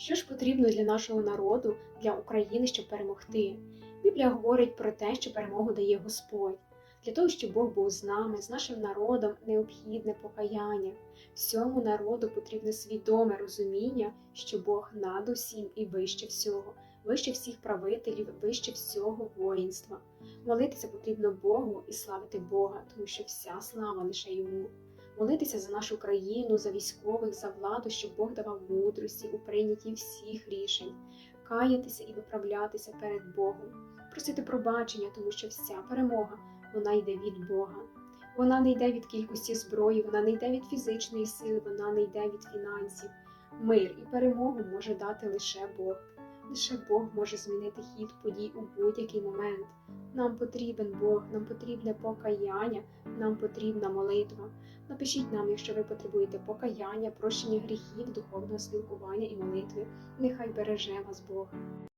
Що ж потрібно для нашого народу, для України, щоб перемогти? Біблія говорить про те, що перемогу дає Господь. Для того, щоб Бог був з нами, з нашим народом, необхідне покаяння. Всьому народу потрібне свідоме розуміння, що Бог над усім і вище всього, вище всіх правителів, вище всього воїнства. Молитися потрібно Богу і славити Бога, тому що вся слава лише йому. Молитися за нашу країну, за військових, за владу, щоб Бог давав мудрості у прийнятті всіх рішень, каятися і виправлятися перед Богом, просити пробачення, тому що вся перемога вона йде від Бога. Вона не йде від кількості зброї, вона не йде від фізичної сили, вона не йде від фінансів. Мир і перемогу може дати лише Бог. Лише Бог може змінити хід подій у будь-який момент. Нам потрібен Бог, нам потрібне покаяння, нам потрібна молитва. Напишіть нам, якщо ви потребуєте покаяння, прощення гріхів, духовного спілкування і молитви. Нехай береже вас Бог.